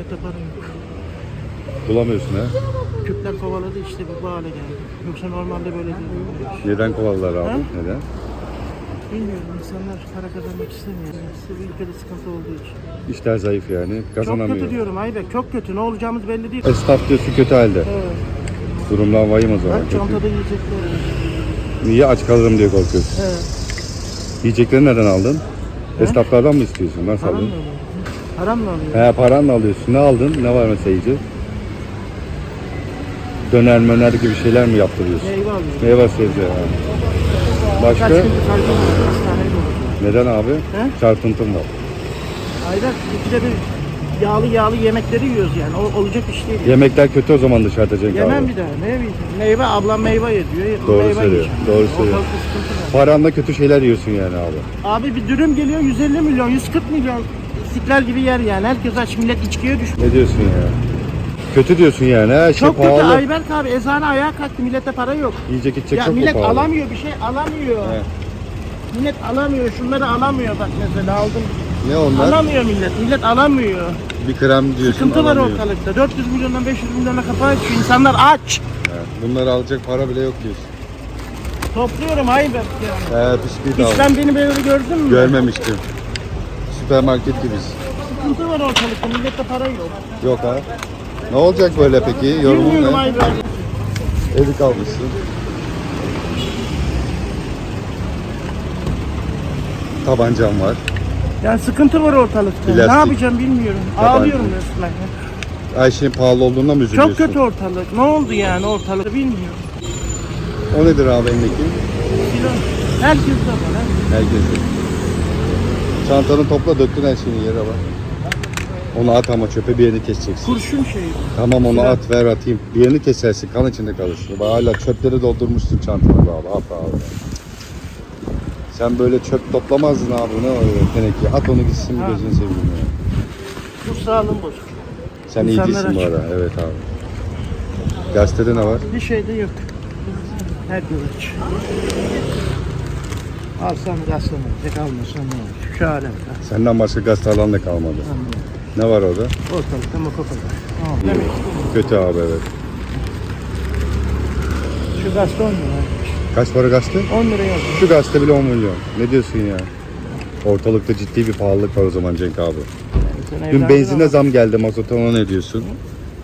millete para yok. Bulamıyorsun ha. Kürtler kovaladı işte bu, hale geldi. Yoksa normalde böyle değil. Neden kovaladılar abi? Ha? Neden? Bilmiyorum insanlar para kazanmak istemiyor. Bu ülkede sıkıntı olduğu için. İşler zayıf yani. Çok Kazanamıyor. kötü diyorum Aybek. Çok kötü. Ne olacağımız belli değil. Esnaf diyorsun kötü halde. Evet. Durumdan vahim o zaman. Kötü. çantada yiyecekler. Niye aç kalırım diye korkuyorsun. Evet. Yiyecekleri nereden aldın? Esnaflardan mı istiyorsun? Nasıl Param aldın? alıyor? Param mı alıyor? He paranla alıyorsun. Ne aldın? Ne var mesela? Döner möner gibi şeyler mi yaptırıyorsun? Meyve alıyor. Meyve sebze ha. Kaç Başka? gündür kalbim var. Hastaneye olacak. Neden abi? He? Çarpıntım var. Aynen. İkide bir yağlı yağlı yemekleri yiyoruz yani. O, olacak iş değil. Yemekler kötü o zaman dışarıda Cenk Yemem abi. bir daha. Yiyeceğim? Meyve ablam meyve yediyor. Doğru meyve söylüyor, yiyeceğim. doğru söylüyor. Ortalıkta sıkıntı var. Paranla kötü şeyler yiyorsun yani abi. Abi bir dürüm geliyor 150 milyon, 140 milyon. İstiklal gibi yer yani. Herkes aç. Millet içkiye düşmüş. Ne diyorsun ya? Kötü diyorsun yani. Her şey Çok kötü pahalı. Ayberk abi. Ezane ayağa kalktı. Millete para yok. Yiyecek içecek ya çok mu millet pahalı? alamıyor bir şey alamıyor. Evet. Millet alamıyor. Şunları alamıyor bak mesela aldım. Ne onlar? Alamıyor millet. Millet alamıyor. Bir krem diyorsun. Sıkıntı var alamıyor. ortalıkta. 400 milyondan 500 milyona kafa açıyor. İnsanlar aç. Evet. Bunları alacak para bile yok diyorsun. Topluyorum Ayberk yani. He bisküvi de Hiç al. sen beni böyle gördün mü? Görmemiştim. Süpermarket gibiyiz. Sıkıntı var ortalıkta. Millette para yok. Yok ha. Ne olacak böyle peki? Yorumun ne? Elik almışsın. Tabancam var. Yani sıkıntı var ortalıkta. Plastik. Ne yapacağım bilmiyorum. Tabanca. Ağlıyorum resmen. Her şeyin pahalı olduğundan mı üzülüyorsun? Çok kötü ortalık. Ne oldu yani ortalıkta bilmiyorum. O nedir abi elindeki? Herkes de var. ha. Herkese. Çantanı topla döktün her şeyini yere bak. Onu at ama çöpe bir yerini keseceksin. Kurşun şeyi. Tamam onu Silah. at ver atayım. Bir yerini kesersin kan içinde kalırsın. Bak hala çöpleri doldurmuşsun çantana be abi. At abi. Sen böyle çöp toplamazdın abi ne öyle teneke. At onu gitsin bir gözünü seveyim ya. Bu sağlığım bozuk. Sen iyi İnsanlar değilsin bu ara. Evet abi. Gazetede ne var? Bir şey de yok. Her gün aç. Alsam rastlamayacak, almasam ne olur? Şu alem. Senden başka gazete alan da kalmadı. Ne var orada? Ortalıkta mokoko var. Tamam. Demek istemiyorum. Kötü abi evet. Şu gazete 10 lira. Kaç para gazete? 10 lira yazıyor. Şu gazete bile 10 milyon. Ne diyorsun ya? Ortalıkta ciddi bir pahalılık var o zaman Cenk abi. Sen Dün benzine lira zam geldi mazota ona ne diyorsun?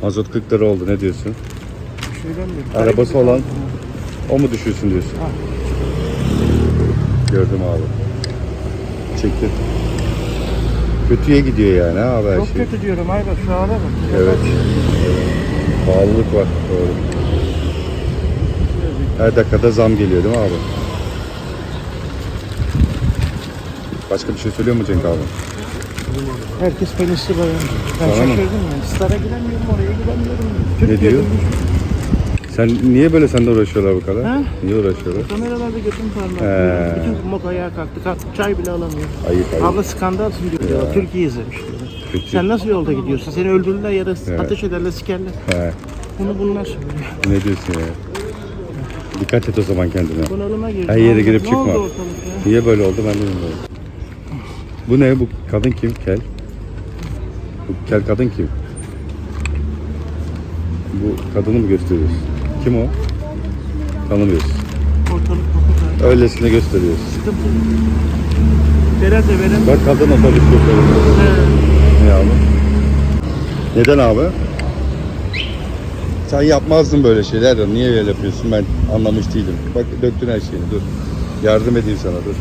Mazot 40 lira oldu ne diyorsun? al. Şöyle mi? Arabası olan o mu düşürsün diyorsun? Ha. Gördüm abi. Çekti. Kötüye gidiyor yani abi her Çok şey. kötü diyorum ay bak şu hale bak. Evet. Pahalılık var doğru. Her dakikada zam geliyor değil mi abi? Başka bir şey söylüyor mu Cenk abi? Herkes penisli bayan. Ben Sana mı? şaşırdım yani. Star'a giremiyorum, oraya giremiyorum. Ne Türkiye'de diyor? bir- Sen niye böyle sende uğraşıyorlar bu kadar? Ha? Niye uğraşıyorlar? Kameralarda götüm He. parmağı. Bütün mok ayağa kalktı. Çay bile alamıyor. Ayıp ayıp. Abla skandalsın diyor. Ya. Türkiye izlemiş diyor. Kötü. Sen nasıl yolda gidiyorsun? Seni öldürürler ya da Evet. ateş ederler, sikerler. He, Bunu bunlar söylüyor. ne diyorsun ya? Dikkat et o zaman kendine. Bunalıma girdi. Her yere Ne girip ne çıkma. oldu ortalık ya? Niye böyle oldu ben de bilmiyorum. Bu ne? Bu kadın kim? Kel. Bu kel kadın kim? Bu kadını mı gösteriyorsun? Kim o? Tanımıyoruz. Ortalık kokuk. Öylesine gösteriyoruz. Sıkıntı. Veren de veren. Bak kadın otobüs. He. Ne abi? Neden abi? Sen yapmazdın böyle şeyler niye böyle yapıyorsun ben anlamış değilim. Bak döktün her şeyini dur. Yardım edeyim sana dur.